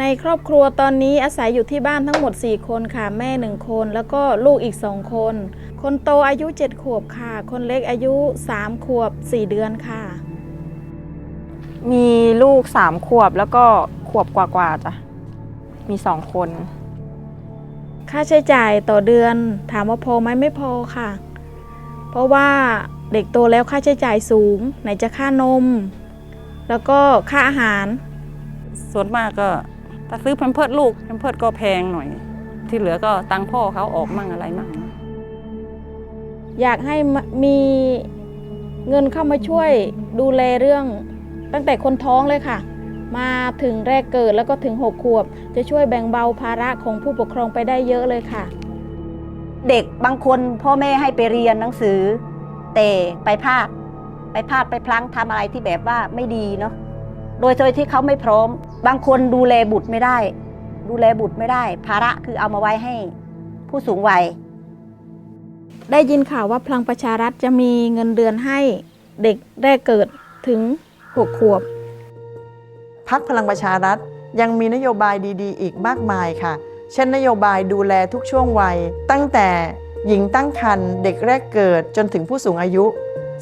ในครอบครัวตอนนี้อาศัยอยู่ที่บ้านทั้งหมด 4 คนค่ะ แม่ 1 คน แล้วก็ลูกอีก 2 คน คนโตอายุ 7 ขวบค่ะ คนเล็กอายุ 3 ขวบ 4 เดือนค่ะ มีลูกสามขวบแล้วก็ขวบกว่าๆจ้ะ มีสองคน ค่าใช้จ่ายต่อเดือนถามว่าพอไหมไม่พอค่ะ เพราะว่าเด็กโตแล้วค่าใช้จ่ายสูง ไหนจะค่านม แล้วก็ค่าอาหารส่วนมากก็ ถ้าซื้อแพมเพิร์ดลูกแพมเพิร์ดก็แพงหน่อย ที่เหลือก็ตังค์พ่อเขาออกมั่งอะไรมั่งอยากให้มมีเงินเข้ามาช่วยดูแลเรื่อง ตั้งแต่คนท้องเลยค่ะ มาถึงแรกเกิดแล้วก็ถึง6ขวบ จะช่วยแบ่งเบาภาระของผู้ปกครองไปได้เยอะเลยค่ะ เด็กบางคนพ่อแม่ให้ไปเรียนหนังสือ แต่ไปพลาด ไปพลาดไปพลั้งทำอะไรที่แบบว่าไม่ดีเนาะ โดยโดยที่เขาไม่พร้อม บางคนดูแลบุตรไม่ได้ ดูแลบุตรไม่ได้ ภาระคือเอามาไว้ให้ผู้สูงวัย ได้ยินข่าวว่าพลังประชารัฐจะมีเงินเดือนให้เด็กแรกเกิดถึง6ขวบพักพลังประชารัฐยังมีนโยบายดีๆ อีกมากมายค่ะ เช่นนโยบายดูแลทุกช่วงวัย ตั้งแต่หญิงตั้งครรภ์เด็กแรกเกิดจนถึงผู้สูงอายุ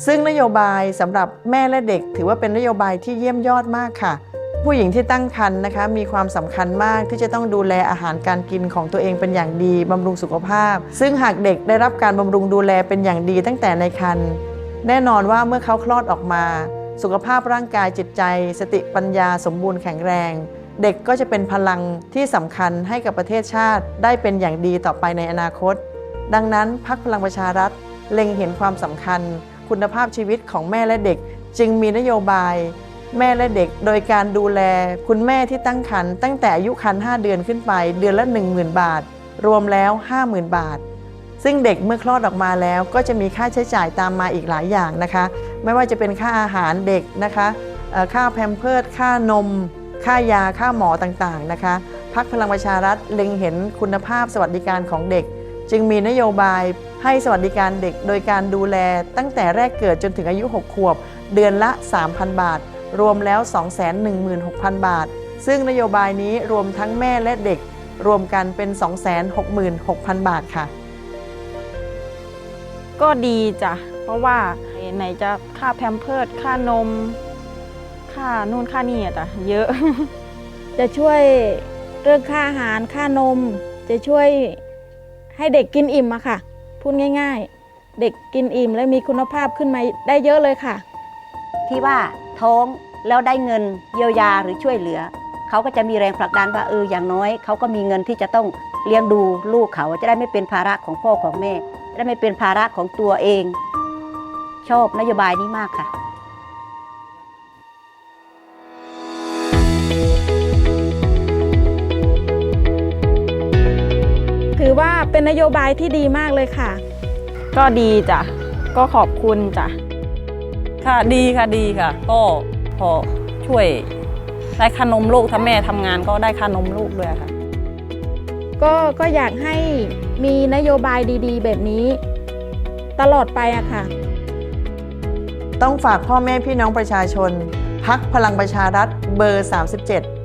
ซึ่งนโยบายสำหรับแม่และเด็ก ถือว่าเป็นนโยบายที่เยี่ยมยอดมากค่ะ ผู้หญิงที่ตั้งครรภ์นะคะ มีความสำคัญมากที่จะต้องดูแลอาหารการกินของตัวเองเป็นอย่างดีบำรุงสุขภาพ ซึ่งหากเด็กได้รับการบำรุงดูแลเป็นอย่างดีตั้งแต่ในครรภ์แน่นอนว่าเมื่อเขาคลอดออกมา สุขภาพร่างกายจิตใจ สติปัญญาสมบูรณ์แข็งแรง เด็กก็จะเป็นพลังที่สำคัญให้กับประเทศชาติ ได้เป็นอย่างดีต่อไปในอนาคต ดังนั้นพรรคพลังประชารัฐเล็งเห็นความสำคัญ คุณภาพชีวิตของแม่และเด็ก จึงมีนโยบาย แม่และเด็ก โดยการดูแล คุณแม่ที่ตั้งครรภ์ตั้งแต่อายุครรภ์5เดือนขึ้นไป เดือนละ 10,000 บาท รวมแล้ว 50,000 บาท ซึ่งเด็กเมื่อคลอดออกมาแล้วก็จะมีค่าใช้จ่ายตามมาอีกหลายอย่างนะคะ ไม่ว่าจะเป็นค่าอาหารเด็กนะคะค่าแพมเพิร์ดค่านม ค่ายาค่าหมอต่างๆนะคะพักพลังประชารัฐเล็งเห็นคุณภาพสวัสดิการของเด็ก จึงมีนโยบาย ให้สวัสดิการเด็กโดยการดูแลตั้งแต่แรกเกิดจนถึงอายุ 6 ขวบ เดือนละ 3,000 บาท รวมแล้ว 216,000 บาท ซึ่งนโยบายนี้รวมทั้งแม่และเด็ก รวมกันเป็น 266,000 บาทค่ะ ก็ดีจ้ะ เพราะว่าไหนจะค่าแพมเพิร์ดค่านม ค่านู่นค่านี่อะจ้ะเยอะ จะช่วยเรื่องค่าอาหารค่านม จะช่วยให้เด็กกินอิ่มอะค่ะ พูดง่าย ๆ เด็กกินอิ่มและมีคุณภาพขึ้นมาได้เยอะเลยค่ะ ที่ว่าท้องแล้วได้เงินเยียวยาหรือช่วยเหลือ เขาก็จะมีแรงผลักดันว่าเอออย่างน้อย เขาก็มีเงินที่จะต้องเลี้ยงดูลูกเขาจะได้ไม่เป็นภาระของพ่อของแม่จะได้ไม่เป็นภาระของตัวเอง ชอบนโยบายนี้มากค่ะ เป็นนโยบายที่ดีมากเลยค่ะ ก็ดีจ้ะ ก็ขอบคุณจ้ะ ค่ะดีค่ะดีค่ะ ก็พอช่วยได้ค่านมลูกถ้าแม่ทำงานก็ได้ค่านมลูกด้วยค่ะ ก็ก็อยากให้มีนโยบายดีๆ แบบนี้ ตลอดไปอะค่ะ ต้องฝากพ่อแม่พี่น้องประชาชน พักพลังประชารัฐเบอร์ 37